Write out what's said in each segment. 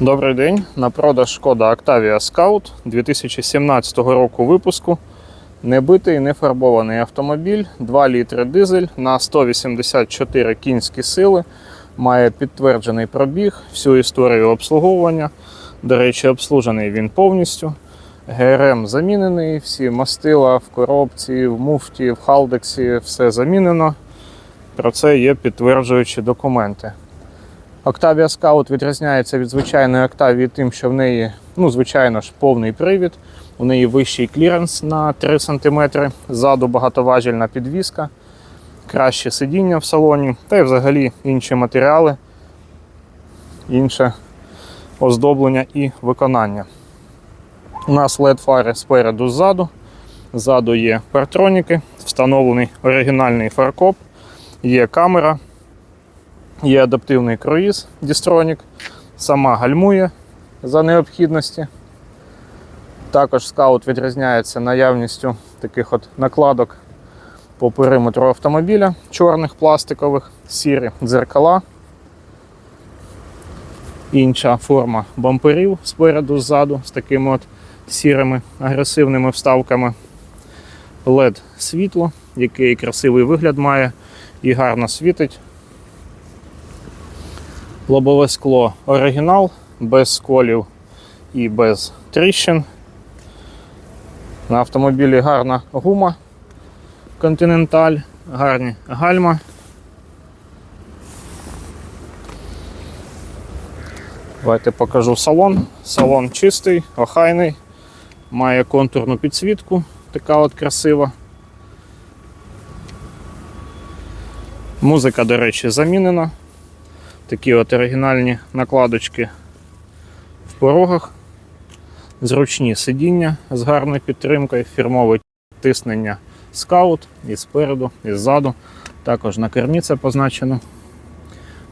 Добрий день. На продаж шкода Octavia Scout 2017 року випуску. Небитий, не фарбований автомобіль, 2 літри дизель на 184 кінські сили. Має підтверджений пробіг, всю історію обслуговування. До речі, обслужений він повністю. ГРМ замінений, всі мастила в коробці, в муфті, в халдексі, все замінено. Про це є підтверджуючі документи. Octavia Scout відрізняється від звичайної Octavia тим, що в неї, ну, звичайно ж, повний привід. У неї вищий кліренс на 3 см, ззаду багатоважільна підвіска, краще сидіння в салоні, та й взагалі інші матеріали, інше оздоблення і виконання. У нас LED фари спереду ззаду. Ззаду є партроніки, встановлений оригінальний фаркоп, є камера, Є адаптивний круїз Distronic, сама гальмує за необхідності. Також скаут відрізняється наявністю таких от накладок по периметру автомобіля, чорних пластикових, сірі дзеркала. Інша форма бамперів спереду ззаду з такими от сірими агресивними вставками. LED світло, який красивий вигляд має і гарно світить. Лобове скло оригінал, без сколів і без тріщин. На автомобілі гарна гума Continental, гарні гальма. Давайте покажу салон. Салон чистий, охайний, має контурну підсвітку, така от красива. Музика, до речі, замінена. Такі от оригінальні накладочки в порогах, зручні сидіння з гарною підтримкою, фірмове тиснення скаут і спереду, і ззаду. Також на кермі це позначено.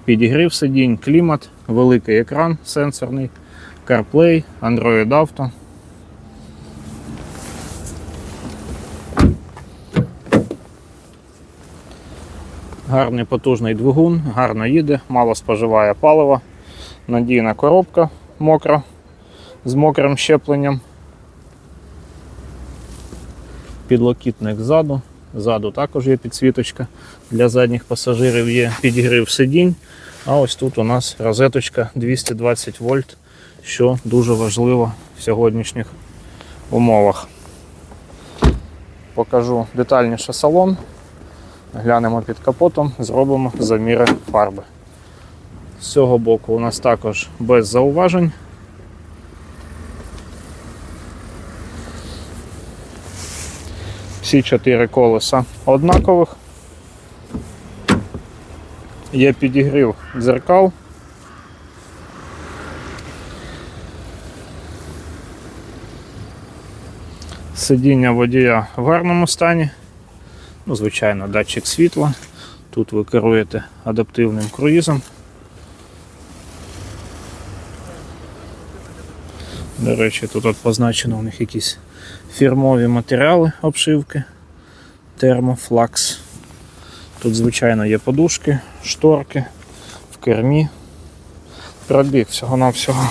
Підігрів сидінь, клімат, великий екран сенсорний, CarPlay, Android Auto. Гарний потужний двигун, гарно їде, мало споживає палива, надійна коробка мокра з мокрим щепленням. Підлокітник ззаду. Ззаду також є підсвіточка для задніх пасажирів, є підігрів сидінь. А ось тут у нас розеточка 220 вольт, що дуже важливо в сьогоднішніх умовах. Покажу детальніше салон. Глянемо під капотом, зробимо заміри фарби. З цього боку у нас також без зауважень. Всі чотири колеса однакових. Є підігрів дзеркал. Сидіння водія в гарному стані. Ну, звичайно, датчик світла. Тут ви керуєте адаптивним круїзом. До речі, тут от позначено у них якісь фірмові матеріали обшивки. Термофлакс. Тут, звичайно, є подушки, шторки в кермі. Пробіг всього-навсього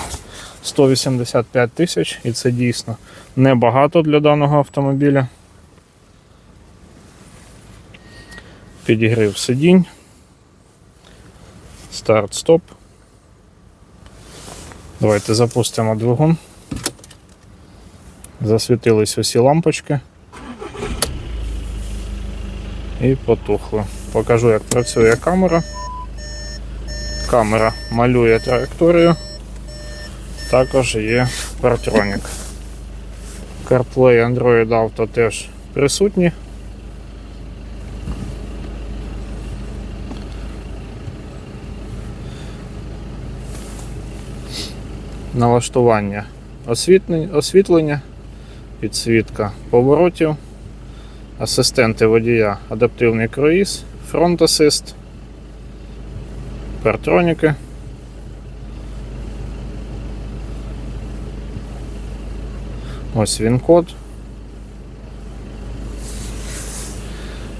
185 тисяч, і це дійсно небагато для даного автомобіля. Підігрів сидінь. Старт-стоп. Давайте запустимо двигун. Засвітились усі лампочки. І потухли. Покажу, як працює камера. Камера малює траєкторію. Також є партронік. CarPlay Android Auto теж присутні. Налаштування освітлення, підсвітка поворотів, асистенти водія, адаптивний круїз, фронт асист, партроніки. Ось він код.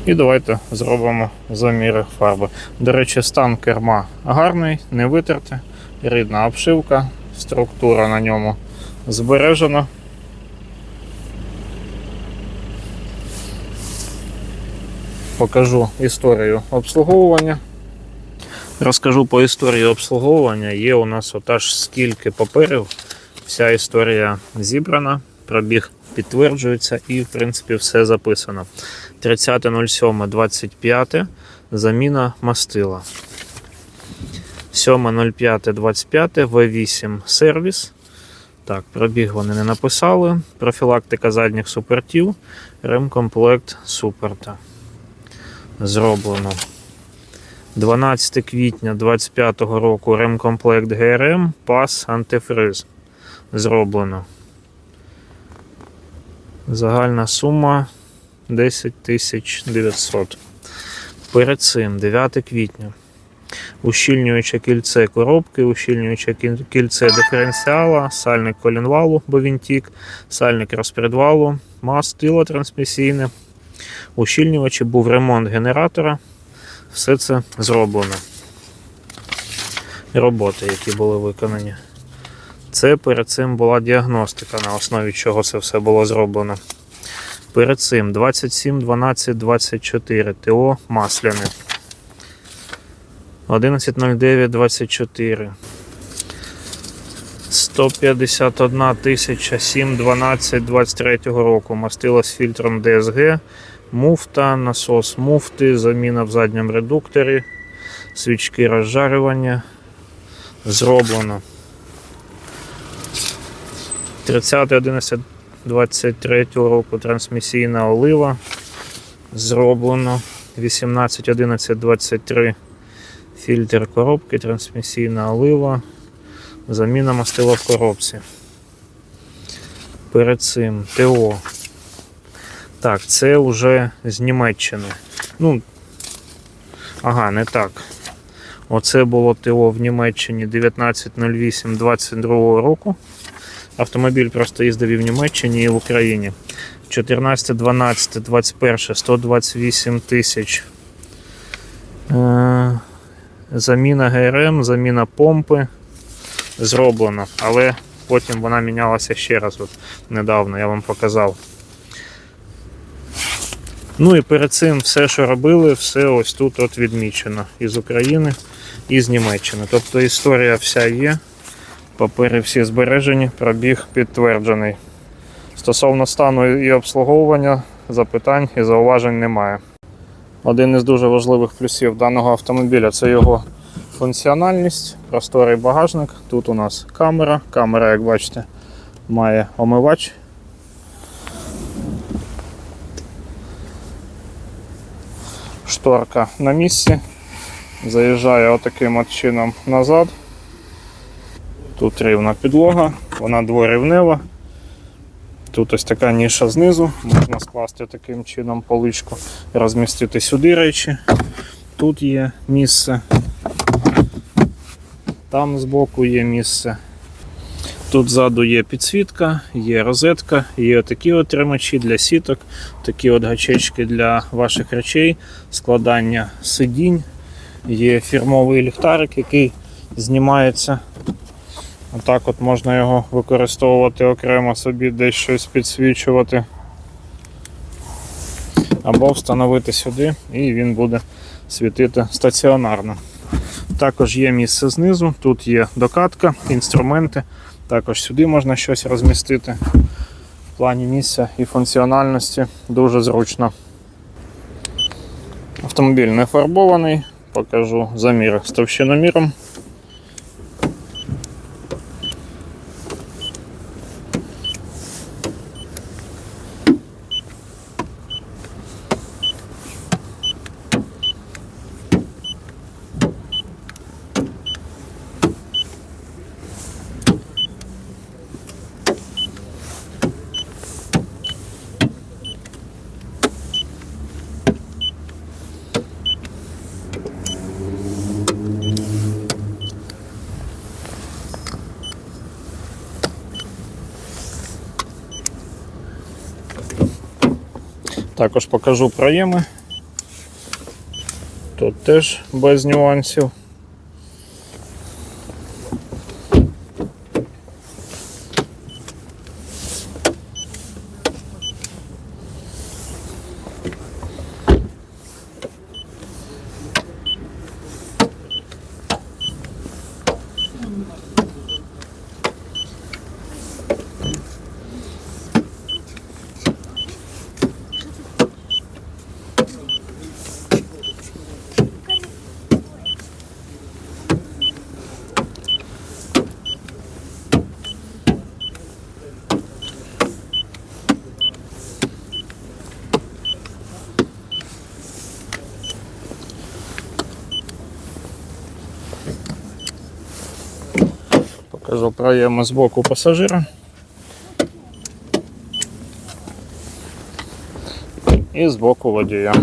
І давайте зробимо заміри фарби. До речі, стан керма гарний, не витерте, рідна обшивка, структура на ньому збережена. Покажу історію обслуговування. Розкажу по історії обслуговування. Є у нас отаж скільки паперів. Вся історія зібрана, пробіг підтверджується і, в принципі, все записано. 30.07.25 заміна мастила. 7.05.25 V8 сервіс. Так, пробіг вони не написали. Профілактика задніх супертів. Ремкомплект суперта. Зроблено. 12 квітня 25 року ремкомплект ГРМ, пас, антифриз. Зроблено. Загальна сума 10 900. Перед цим 9 квітня. Ущільнююче кільце коробки, ущільнююче кільце диференціала, сальник колінвалу, бо він тік, сальник розпредвалу, мастило трансмісійне. Ущільнювачі був ремонт генератора. Все це зроблено. Роботи, які були виконані. Це перед цим була діагностика, на основі чого це все було зроблено. Перед цим 27, 12, 24 ТО Масляне. 11.09, 24. 151 тисяча 7, 12, 23 року. Мастило з фільтром DSG. Муфта, насос муфти, заміна в задньому редукторі, свічки розжарювання. Зроблено. 30.11.23 року трансмісійна олива. Зроблено. 18.11.23 фільтр коробки, трансмісійна олива. Заміна мастила в коробці. Перед цим ТО. Так, це вже з Німеччини. Ну, ага, не так. Оце було ТО в Німеччині 19.08.22 року. Автомобіль просто їздив і в Німеччині і в Україні. 14, 12, 21, 128 тисяч. Заміна ГРМ, заміна помпи зроблена, але потім вона мінялася ще раз. От недавно я вам показав. Ну і перед цим все, що робили, все ось тут от відмічено із України і з Німеччини. Тобто історія вся є, папери всі збережені, пробіг підтверджений. Стосовно стану і обслуговування, запитань і зауважень немає. Один із дуже важливих плюсів даного автомобіля це його функціональність, просторий багажник. Тут у нас камера. Камера, як бачите, має омивач. Шторка на місці. Заїжджає отаким от чином назад. Тут рівна підлога, вона дворівнева. Тут ось така ніша знизу, можна скласти таким чином поличку, розмістити сюди речі. Тут є місце. Там збоку є місце. Тут ззаду є підсвітка, є розетка, є такі от для сіток, такі от гачечки для ваших речей, складання сидінь. Є фірмовий ліхтарик, який знімається. Отак от можна його використовувати окремо собі десь щось підсвічувати. Або встановити сюди і він буде світити стаціонарно. Також є місце знизу, тут є докатка, інструменти. Також сюди можна щось розмістити. В плані місця і функціональності дуже зручно. Автомобіль не фарбований, покажу заміри з товщиноміром. Також покажу проєми. Тут теж без нюансів. Покажу проєми з боку пасажира. І з боку водія.